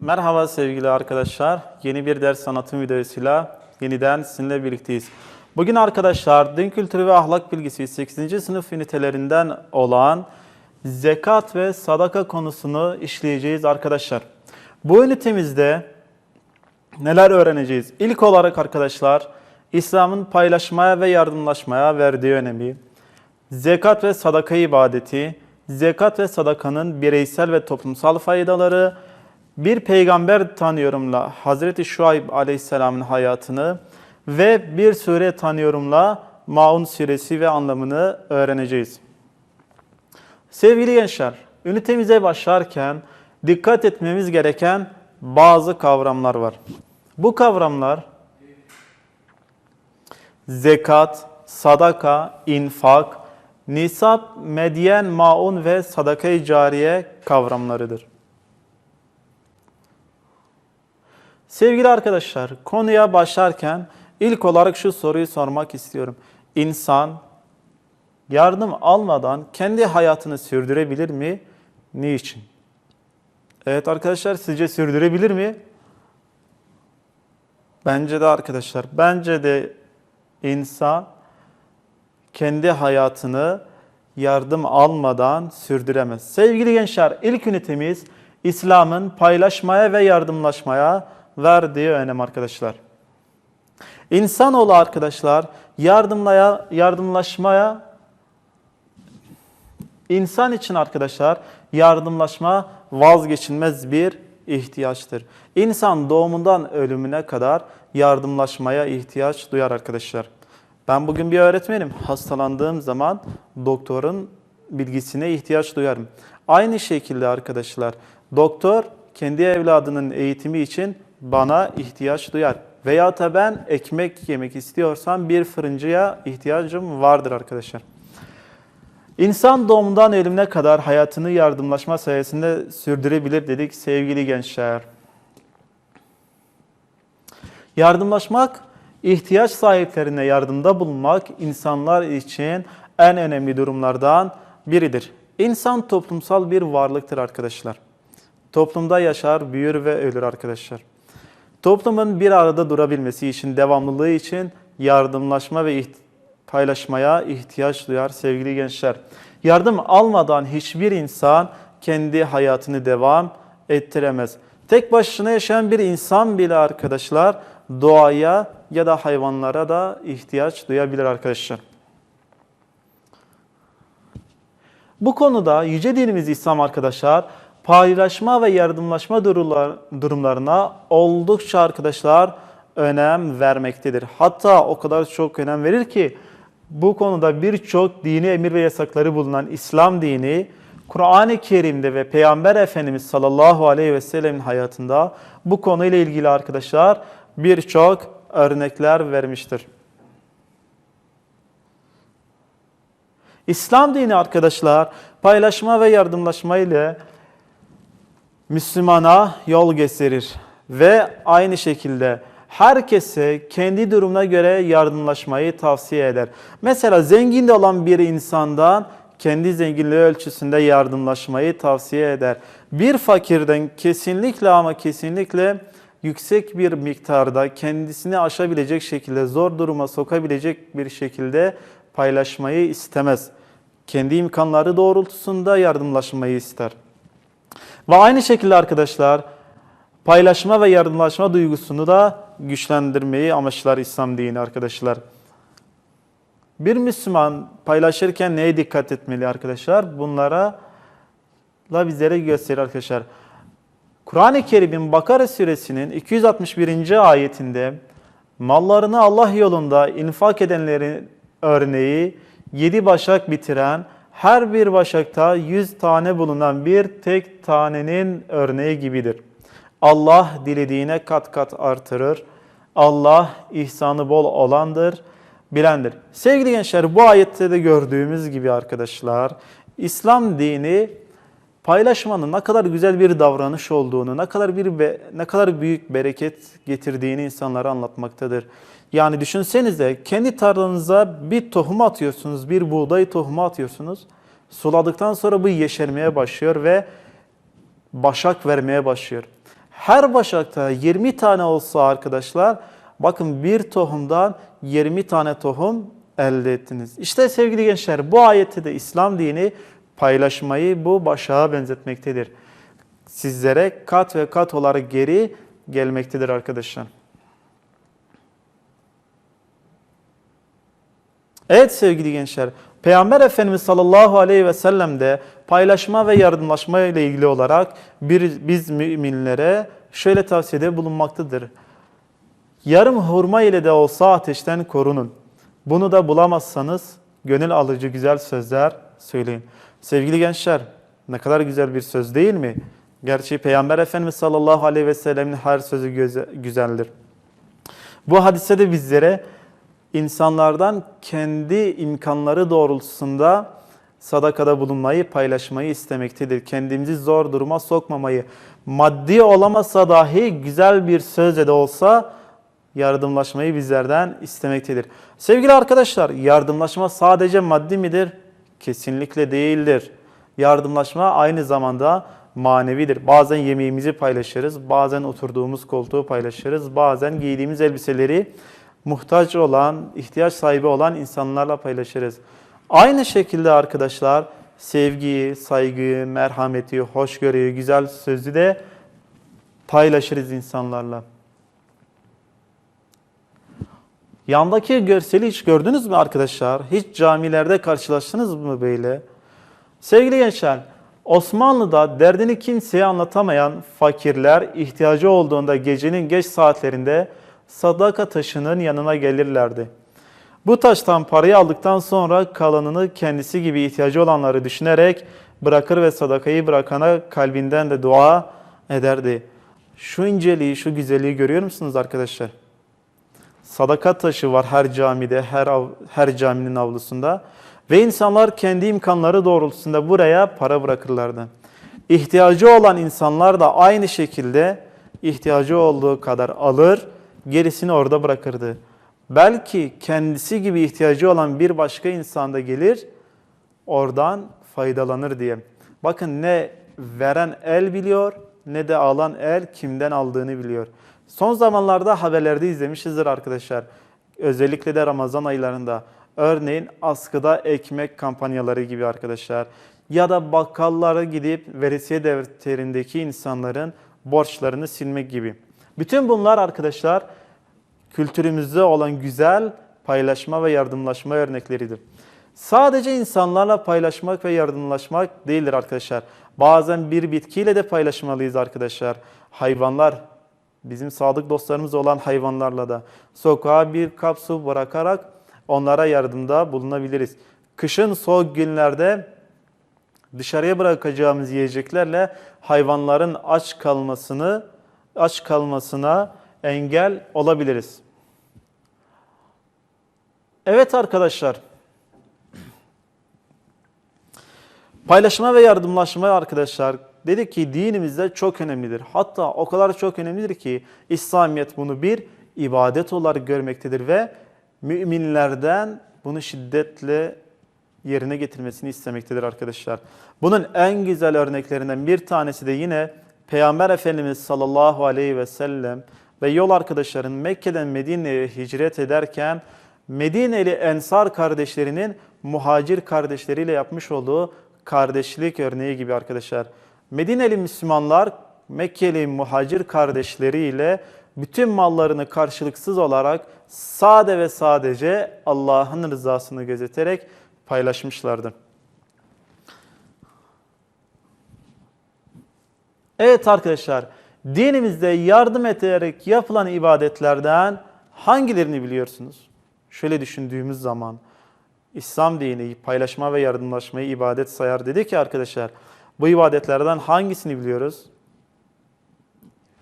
Merhaba sevgili arkadaşlar. Yeni bir ders sanatım videosuyla yeniden sizinle birlikteyiz. Bugün arkadaşlar din kültürü ve ahlak bilgisi 8. sınıf ünitelerinden olan zekat ve sadaka konusunu işleyeceğiz arkadaşlar. Bu ünitemizde neler öğreneceğiz? İlk olarak arkadaşlar İslam'ın paylaşmaya ve yardımlaşmaya verdiği önemi, zekat ve sadaka ibadeti, zekat ve sadakanın bireysel ve toplumsal faydaları, bir peygamber tanıyorumla Hazreti Şuayb Aleyhisselam'ın hayatını ve bir sure tanıyorumla Maun suresi ve anlamını öğreneceğiz. Sevgili gençler, ünitemize başlarken dikkat etmemiz gereken bazı kavramlar var. Bu kavramlar zekat, sadaka, infak, nisap, medyen, maun ve sadaka-i cariye kavramlarıdır. Sevgili arkadaşlar, konuya başlarken ilk olarak şu soruyu sormak istiyorum. İnsan yardım almadan kendi hayatını sürdürebilir mi? Niçin? Evet arkadaşlar sizce sürdürebilir mi? Bence de arkadaşlar, bence de insan kendi hayatını yardım almadan sürdüremez. Sevgili gençler, ilk ünitemiz İslam'ın paylaşmaya ve yardımlaşmaya verdiği önem arkadaşlar. İnsanoğlu arkadaşlar yardımlaya, yardımlaşmaya insan için arkadaşlar yardımlaşma vazgeçilmez bir ihtiyaçtır. İnsan doğumundan ölümüne kadar yardımlaşmaya ihtiyaç duyar arkadaşlar. Ben bugün bir öğretmenim. Hastalandığım zaman doktorun bilgisine ihtiyaç duyarım. Aynı şekilde arkadaşlar doktor kendi evladının eğitimi için bana ihtiyaç duyar. Veya da ben ekmek yemek istiyorsam bir fırıncıya ihtiyacım vardır arkadaşlar. İnsan doğumundan ölümüne kadar hayatını yardımlaşma sayesinde sürdürebilir dedik sevgili gençler. Yardımlaşmak, ihtiyaç sahiplerine yardımda bulunmak insanlar için en önemli durumlardan biridir. İnsan toplumsal bir varlıktır arkadaşlar. Toplumda yaşar, büyür ve ölür arkadaşlar. Toplumun bir arada durabilmesi için, devamlılığı için yardımlaşma ve paylaşmaya ihtiyaç duyar sevgili gençler. Yardım almadan hiçbir insan kendi hayatını devam ettiremez. Tek başına yaşayan bir insan bile arkadaşlar doğaya ya da hayvanlara da ihtiyaç duyabilir arkadaşlar. Bu konuda yüce dinimiz İslam arkadaşlar paylaşma ve yardımlaşma durumlar- durumlarına oldukça arkadaşlar önem vermektedir. Hatta o kadar çok önem verir ki bu konuda birçok dini emir ve yasakları bulunan İslam dini Kur'an-ı Kerim'de ve Peygamber Efendimiz sallallahu aleyhi ve sellemin hayatında bu konuyla ilgili arkadaşlar birçok örnekler vermiştir. İslam dini arkadaşlar paylaşma ve yardımlaşma ile Müslümana yol gösterir ve aynı şekilde herkese kendi durumuna göre yardımlaşmayı tavsiye eder. Mesela zengin de olan bir insandan kendi zenginliği ölçüsünde yardımlaşmayı tavsiye eder. Bir fakirden kesinlikle ama kesinlikle yüksek bir miktarda kendisini aşabilecek şekilde zor duruma sokabilecek bir şekilde paylaşmayı istemez. Kendi imkanları doğrultusunda yardımlaşmayı ister. Ve aynı şekilde arkadaşlar paylaşma ve yardımlaşma duygusunu da güçlendirmeyi amaçlar İslam dini arkadaşlar. Bir Müslüman paylaşırken neye dikkat etmeli arkadaşlar? Bunlara da bizlere gösterir arkadaşlar. Kur'an-ı Kerim'in Bakara suresinin 261. ayetinde mallarını Allah yolunda infak edenlerin örneği yedi başak bitiren her bir başakta yüz tane bulunan bir tek tanenin örneği gibidir. Allah dilediğine kat kat artırır. Allah ihsanı bol olandır, bilendir. Sevgili gençler bu ayette de gördüğümüz gibi arkadaşlar İslam dini paylaşmanın ne kadar güzel bir davranış olduğunu, ne kadar bir ne kadar büyük bereket getirdiğini insanlara anlatmaktadır. Yani düşünsenize kendi tarlanıza bir tohum atıyorsunuz, bir buğday tohumu atıyorsunuz. Suladıktan sonra bu yeşermeye başlıyor ve başak vermeye başlıyor. Her başakta 20 tane olsa arkadaşlar bakın bir tohumdan 20 tane tohum elde ettiniz. İşte sevgili gençler bu ayette de İslam dini paylaşmayı bu başağa benzetmektedir. Sizlere kat ve kat olarak geri gelmektedir arkadaşlar. Evet sevgili gençler, Peygamber Efendimiz sallallahu aleyhi ve sellem de paylaşma ve yardımlaşma ile ilgili olarak bir, biz müminlere şöyle tavsiyede bulunmaktadır. Yarım hurma ile de olsa ateşten korunun. Bunu da bulamazsanız gönül alıcı güzel sözler söyleyin. Sevgili gençler, ne kadar güzel bir söz değil mi? Gerçi Peygamber Efendimiz sallallahu aleyhi ve sellemin her sözü güzeldir. Bu hadise de bizlere insanlardan kendi imkanları doğrultusunda sadakada bulunmayı, paylaşmayı istemektedir. Kendimizi zor duruma sokmamayı, maddi olamasa dahi güzel bir sözle de olsa yardımlaşmayı bizlerden istemektedir. Sevgili arkadaşlar, yardımlaşma sadece maddi midir? Kesinlikle değildir. Yardımlaşma aynı zamanda manevidir. Bazen yemeğimizi paylaşırız, bazen oturduğumuz koltuğu paylaşırız, bazen giydiğimiz elbiseleri muhtaç olan, ihtiyaç sahibi olan insanlarla paylaşırız. Aynı şekilde arkadaşlar sevgiyi, saygıyı, merhameti, hoşgörüyü, güzel sözü de paylaşırız insanlarla. Yandaki görseli hiç gördünüz mü arkadaşlar? Hiç camilerde karşılaştınız mı böyle? Sevgili gençler, Osmanlı'da derdini kimseye anlatamayan fakirler ihtiyacı olduğunda gecenin geç saatlerinde sadaka taşının yanına gelirlerdi. Bu taştan parayı aldıktan sonra kalanını kendisi gibi ihtiyacı olanları düşünerek bırakır ve sadakayı bırakana kalbinden de dua ederdi. Şu inceliği, şu güzelliği görüyor musunuz arkadaşlar? Sadaka taşı var her camide, her av- her caminin avlusunda ve insanlar kendi imkanları doğrultusunda buraya para bırakırlardı. İhtiyacı olan insanlar da aynı şekilde ihtiyacı olduğu kadar alır, gerisini orada bırakırdı. Belki kendisi gibi ihtiyacı olan bir başka insan da gelir, oradan faydalanır diye. Bakın ne veren el biliyor ne de alan el kimden aldığını biliyor. Son zamanlarda haberlerde izlemişizdir arkadaşlar. Özellikle de Ramazan aylarında. Örneğin askıda ekmek kampanyaları gibi arkadaşlar. Ya da bakkallara gidip veresiye defterindeki insanların borçlarını silmek gibi. Bütün bunlar arkadaşlar kültürümüzde olan güzel paylaşma ve yardımlaşma örnekleridir. Sadece insanlarla paylaşmak ve yardımlaşmak değildir arkadaşlar. Bazen bir bitkiyle de paylaşmalıyız arkadaşlar. Hayvanlar, bizim sadık dostlarımız olan hayvanlarla da sokağa bir kap su bırakarak onlara yardımda bulunabiliriz. Kışın soğuk günlerde dışarıya bırakacağımız yiyeceklerle hayvanların aç kalmasını aç kalmasına engel olabiliriz. Evet arkadaşlar. Paylaşma ve yardımlaşma arkadaşlar dedik ki dinimizde çok önemlidir. Hatta o kadar çok önemlidir ki İslamiyet bunu bir ibadet olarak görmektedir ve müminlerden bunu şiddetle yerine getirmesini istemektedir arkadaşlar. Bunun en güzel örneklerinden bir tanesi de yine Peygamber Efendimiz sallallahu aleyhi ve sellem ve yol arkadaşların Mekke'den Medine'ye hicret ederken Medineli Ensar kardeşlerinin muhacir kardeşleriyle yapmış olduğu kardeşlik örneği gibi arkadaşlar. Medineli Müslümanlar Mekkeli muhacir kardeşleriyle bütün mallarını karşılıksız olarak sade ve sadece Allah'ın rızasını gözeterek paylaşmışlardı. Evet arkadaşlar, dinimizde yardım ederek yapılan ibadetlerden hangilerini biliyorsunuz? Şöyle düşündüğümüz zaman İslam dini paylaşma ve yardımlaşmayı ibadet sayar dedi ki arkadaşlar, bu ibadetlerden hangisini biliyoruz?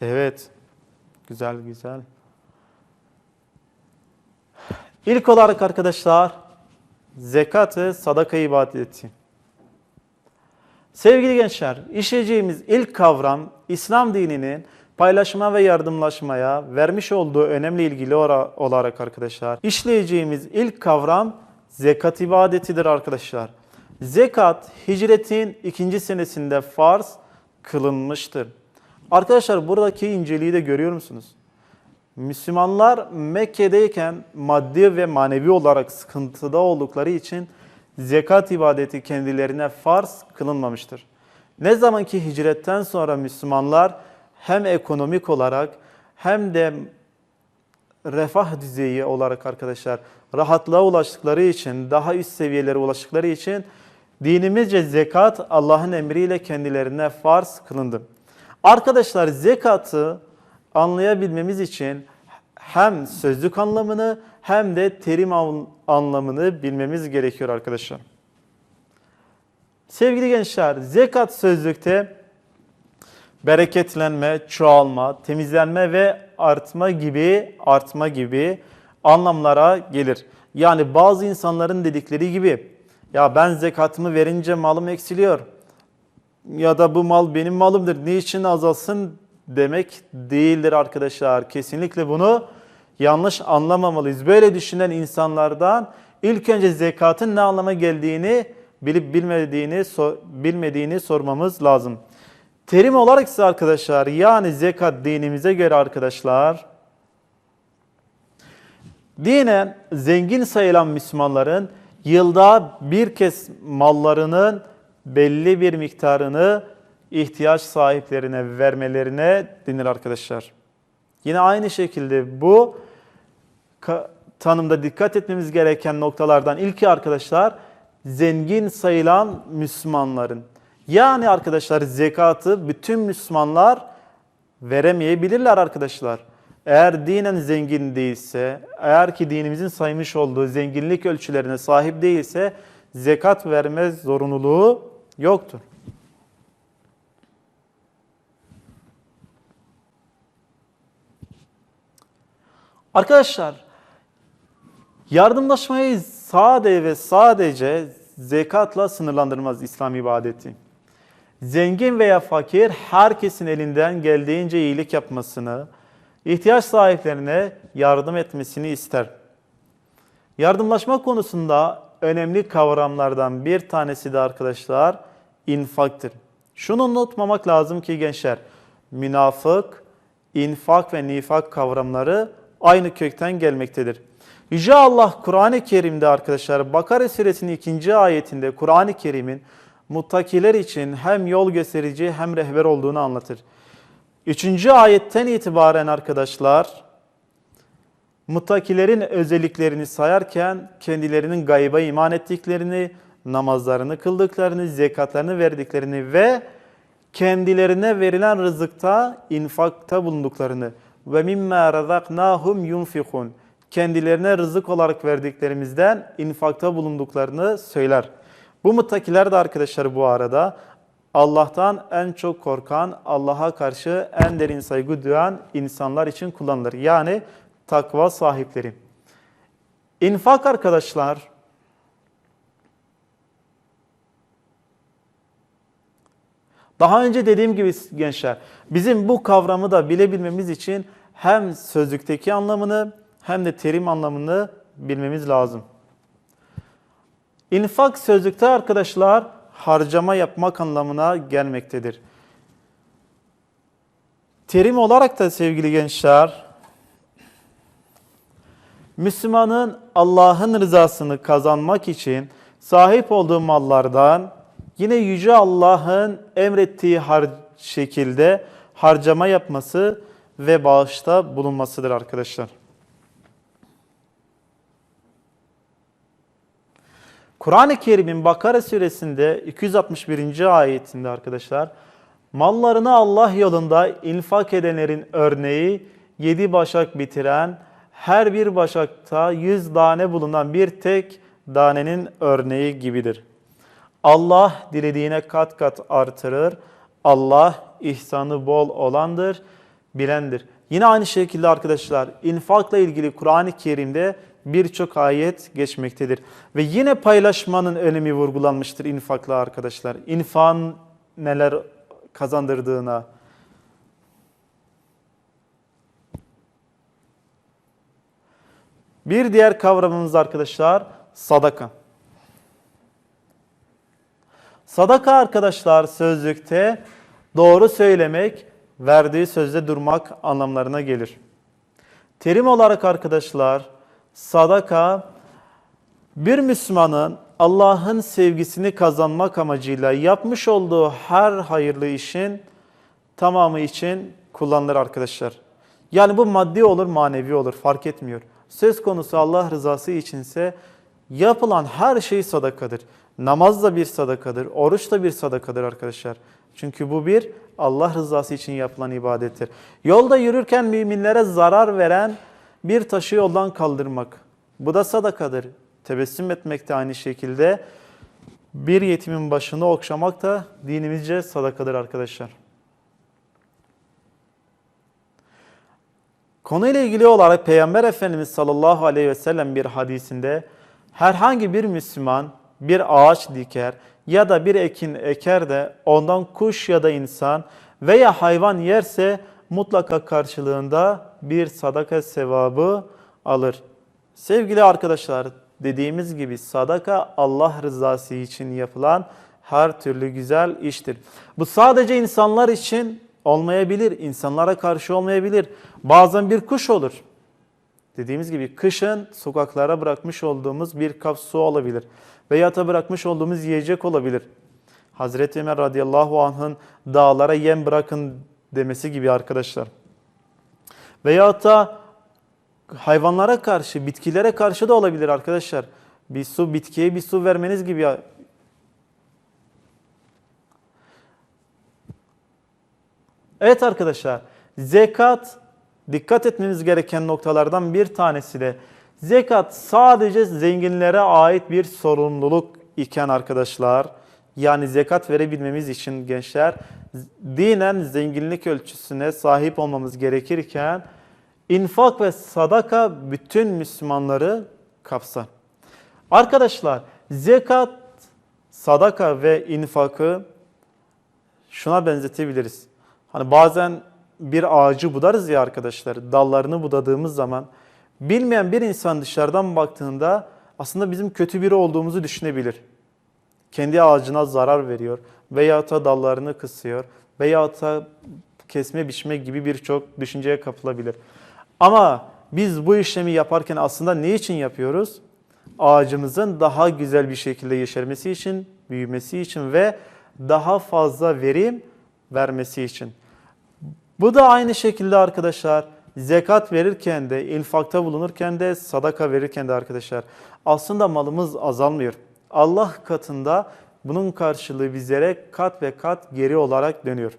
Evet, güzel güzel. İlk olarak arkadaşlar, zekat ve sadaka ibadeti. Sevgili gençler, işleyeceğimiz ilk kavram İslam dininin paylaşma ve yardımlaşmaya vermiş olduğu önemli ilgili olarak arkadaşlar. işleyeceğimiz ilk kavram zekat ibadetidir arkadaşlar. Zekat hicretin ikinci senesinde farz kılınmıştır. Arkadaşlar buradaki inceliği de görüyor musunuz? Müslümanlar Mekke'deyken maddi ve manevi olarak sıkıntıda oldukları için zekat ibadeti kendilerine farz kılınmamıştır. Ne zaman ki hicretten sonra Müslümanlar hem ekonomik olarak hem de refah düzeyi olarak arkadaşlar rahatlığa ulaştıkları için, daha üst seviyelere ulaştıkları için dinimizce zekat Allah'ın emriyle kendilerine farz kılındı. Arkadaşlar zekatı anlayabilmemiz için hem sözlük anlamını hem de terim an- anlamını bilmemiz gerekiyor arkadaşlar. Sevgili gençler, zekat sözlükte bereketlenme, çoğalma, temizlenme ve artma gibi artma gibi anlamlara gelir. Yani bazı insanların dedikleri gibi ya ben zekatımı verince malım eksiliyor ya da bu mal benim malımdır niçin azalsın demek değildir arkadaşlar. Kesinlikle bunu yanlış anlamamalıyız. Böyle düşünen insanlardan ilk önce zekatın ne anlama geldiğini bilip bilmediğini so- bilmediğini sormamız lazım. Terim olarak ise arkadaşlar yani zekat dinimize göre arkadaşlar dinen zengin sayılan Müslümanların yılda bir kez mallarının belli bir miktarını ihtiyaç sahiplerine vermelerine denir arkadaşlar. Yine aynı şekilde bu tanımda dikkat etmemiz gereken noktalardan ilki arkadaşlar zengin sayılan Müslümanların. Yani arkadaşlar zekatı bütün Müslümanlar veremeyebilirler arkadaşlar. Eğer dinen zengin değilse, eğer ki dinimizin saymış olduğu zenginlik ölçülerine sahip değilse zekat verme zorunluluğu yoktur. Arkadaşlar yardımlaşmayı sade ve sadece zekatla sınırlandırmaz İslam ibadeti. Zengin veya fakir herkesin elinden geldiğince iyilik yapmasını, ihtiyaç sahiplerine yardım etmesini ister. Yardımlaşma konusunda önemli kavramlardan bir tanesi de arkadaşlar infaktır. Şunu unutmamak lazım ki gençler, münafık, infak ve nifak kavramları aynı kökten gelmektedir. Yüce Allah Kur'an-ı Kerim'de arkadaşlar Bakara suresinin ikinci ayetinde Kur'an-ı Kerim'in muttakiler için hem yol gösterici hem rehber olduğunu anlatır. Üçüncü ayetten itibaren arkadaşlar muttakilerin özelliklerini sayarken kendilerinin gayba iman ettiklerini, namazlarını kıldıklarını, zekatlarını verdiklerini ve kendilerine verilen rızıkta infakta bulunduklarını ve mimma razaknahum yunfikun kendilerine rızık olarak verdiklerimizden infakta bulunduklarını söyler. Bu muttakiler de arkadaşlar bu arada Allah'tan en çok korkan, Allah'a karşı en derin saygı duyan insanlar için kullanılır. Yani takva sahipleri. İnfak arkadaşlar Daha önce dediğim gibi gençler, bizim bu kavramı da bilebilmemiz için hem sözlükteki anlamını hem de terim anlamını bilmemiz lazım. İnfak sözlükte arkadaşlar harcama yapmak anlamına gelmektedir. Terim olarak da sevgili gençler, Müslümanın Allah'ın rızasını kazanmak için sahip olduğu mallardan yine Yüce Allah'ın emrettiği har şekilde harcama yapması ve bağışta bulunmasıdır arkadaşlar. Kur'an-ı Kerim'in Bakara suresinde 261. ayetinde arkadaşlar mallarını Allah yolunda infak edenlerin örneği yedi başak bitiren her bir başakta yüz tane bulunan bir tek danenin örneği gibidir. Allah dilediğine kat kat artırır. Allah ihsanı bol olandır, bilendir. Yine aynı şekilde arkadaşlar infakla ilgili Kur'an-ı Kerim'de birçok ayet geçmektedir. Ve yine paylaşmanın önemi vurgulanmıştır infakla arkadaşlar. İnfakın neler kazandırdığına. Bir diğer kavramımız arkadaşlar sadaka. Sadaka arkadaşlar sözlükte doğru söylemek verdiği sözde durmak anlamlarına gelir. Terim olarak arkadaşlar sadaka bir Müslümanın Allah'ın sevgisini kazanmak amacıyla yapmış olduğu her hayırlı işin tamamı için kullanılır arkadaşlar. Yani bu maddi olur manevi olur fark etmiyor. Söz konusu Allah rızası içinse yapılan her şey sadakadır. Namaz da bir sadakadır, oruç da bir sadakadır arkadaşlar. Çünkü bu bir Allah rızası için yapılan ibadettir. Yolda yürürken müminlere zarar veren bir taşı yoldan kaldırmak. Bu da sadakadır. Tebessüm etmek de aynı şekilde. Bir yetimin başını okşamak da dinimizce sadakadır arkadaşlar. Konuyla ilgili olarak Peygamber Efendimiz sallallahu aleyhi ve sellem bir hadisinde herhangi bir Müslüman bir ağaç diker ya da bir ekin eker de ondan kuş ya da insan veya hayvan yerse mutlaka karşılığında bir sadaka sevabı alır. Sevgili arkadaşlar dediğimiz gibi sadaka Allah rızası için yapılan her türlü güzel iştir. Bu sadece insanlar için olmayabilir, insanlara karşı olmayabilir. Bazen bir kuş olur. Dediğimiz gibi kışın sokaklara bırakmış olduğumuz bir kap su olabilir. Veya da bırakmış olduğumuz yiyecek olabilir. Hazreti Ömer radıyallahu anh'ın dağlara yem bırakın demesi gibi arkadaşlar. Veya da hayvanlara karşı, bitkilere karşı da olabilir arkadaşlar. Bir su, bitkiye bir su vermeniz gibi. Evet arkadaşlar, zekat dikkat etmemiz gereken noktalardan bir tanesi de zekat sadece zenginlere ait bir sorumluluk iken arkadaşlar, yani zekat verebilmemiz için gençler dinen zenginlik ölçüsüne sahip olmamız gerekirken infak ve sadaka bütün Müslümanları kapsar. Arkadaşlar zekat, sadaka ve infakı şuna benzetebiliriz. Hani bazen bir ağacı budarız ya arkadaşlar. Dallarını budadığımız zaman bilmeyen bir insan dışarıdan baktığında aslında bizim kötü biri olduğumuzu düşünebilir. Kendi ağacına zarar veriyor veya da dallarını kısıyor veya da kesme biçme gibi birçok düşünceye kapılabilir. Ama biz bu işlemi yaparken aslında ne için yapıyoruz? Ağacımızın daha güzel bir şekilde yeşermesi için, büyümesi için ve daha fazla verim vermesi için. Bu da aynı şekilde arkadaşlar zekat verirken de, infakta bulunurken de, sadaka verirken de arkadaşlar aslında malımız azalmıyor. Allah katında bunun karşılığı bizlere kat ve kat geri olarak dönüyor.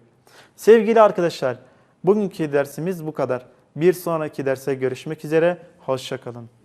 Sevgili arkadaşlar, bugünkü dersimiz bu kadar. Bir sonraki derse görüşmek üzere, hoşçakalın.